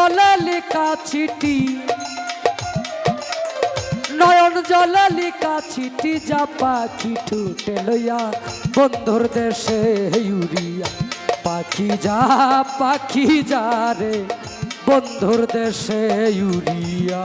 জলে লিখা চিঠি নয়ন জলে লিখা চিঠি যা পাখি টুটে লইয়া বন্ধুর দেশে ইউরিয়া পাখি যা পাখি যা রে, বন্ধুর দেশে ইউরিয়া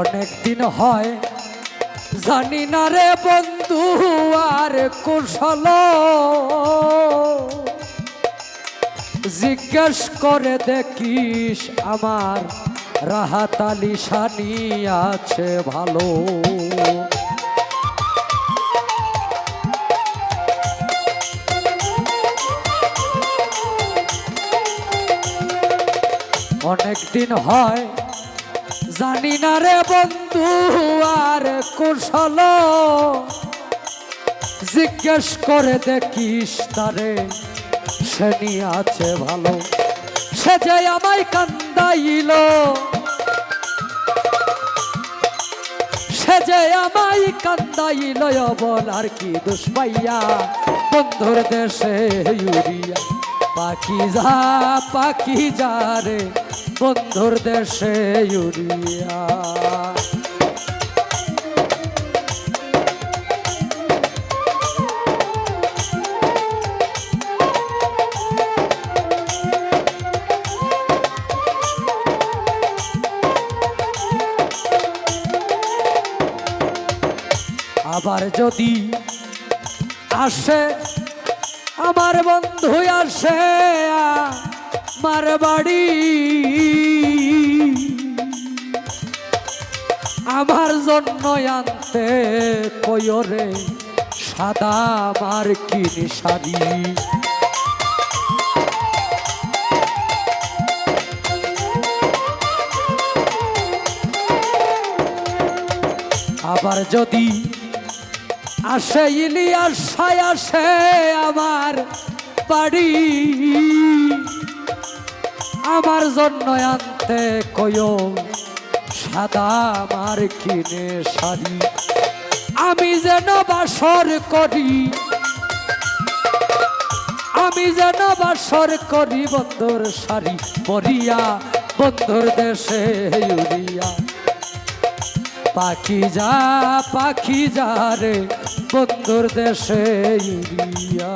অনেক দিন হয়, জানি না রে বন্ধু আর কুশল। জিজ্ঞেস করে দেখিস আমার রাহাত আলী সানি আছে ভালো। অনেক দিন হয় জানি না রে বন্ধু, আর কুশল। জিজ্ঞেস করে দেখিস তারে, সে নিয়ে আছে ভালো। সে যে আমায় কান্দাইল। সে যে আমায় কান্দাইল বল আর কি দুষ্পাইয়া বন্ধুর দেশে ইউরিয়া। পাখি যা পাখি যা রে বন্ধুর দেশে ইউরিয়া আবার যদি আসে আমার বন্ধু আসে আমার বাড়ি। আমার জন্য আনতে কয়রে সাদা আমার কিনি শাড়ি। আবার যদি আসে ইলিয়াসায় আসে আমার বাড়ি। আমার জন্য আনতে কয় সাদা আমার কিনে শাড়ি। আমি যেন বাসর করি, আমি যেন বাসর করি বন্ধুর শাড়ি। পরিয়া বন্ধুর দেশে ইউরিয়া পাখি যা পাখি যা রে বন্ধুর দেশে ইউরিয়া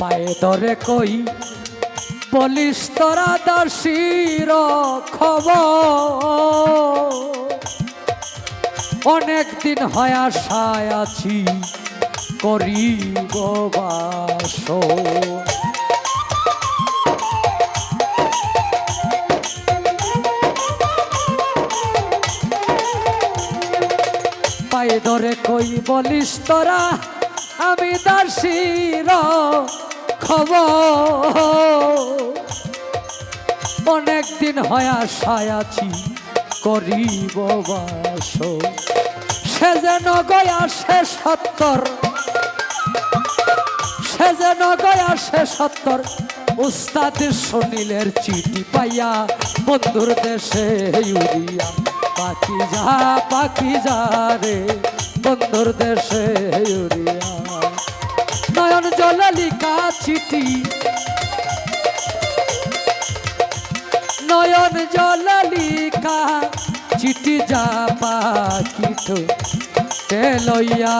পায়ে ধরে কই বলিস তোরা দাসির খবর। অনেক দিন হয় আশায় আছি করিব বাস পায়ে ধরে কই বলিস তোরা, আমি দাসির খবর। অনেক দিন হয় আশায় আছি করিব বাস। সে যেন গয়া সে সত্তর। সে যেন গয়া সে সত্তর। উস্তাদ সুনীলের চিঠি পাইয়া বন্ধুর দেশে ইউরিয়া পাখি যা পাখি যা রে, বন্ধুর দেশে ইউরিয়া নয়ন জলালিকা চিঠি নয়ন জলালিকা চিঠি যা পাখিটো লইয়া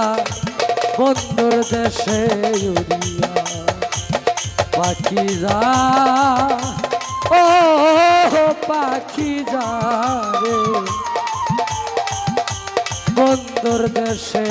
বন্ধুর দেশে উড়িয়া। পাখি যা ও পাখি যা রে। বন্ধুর দেশে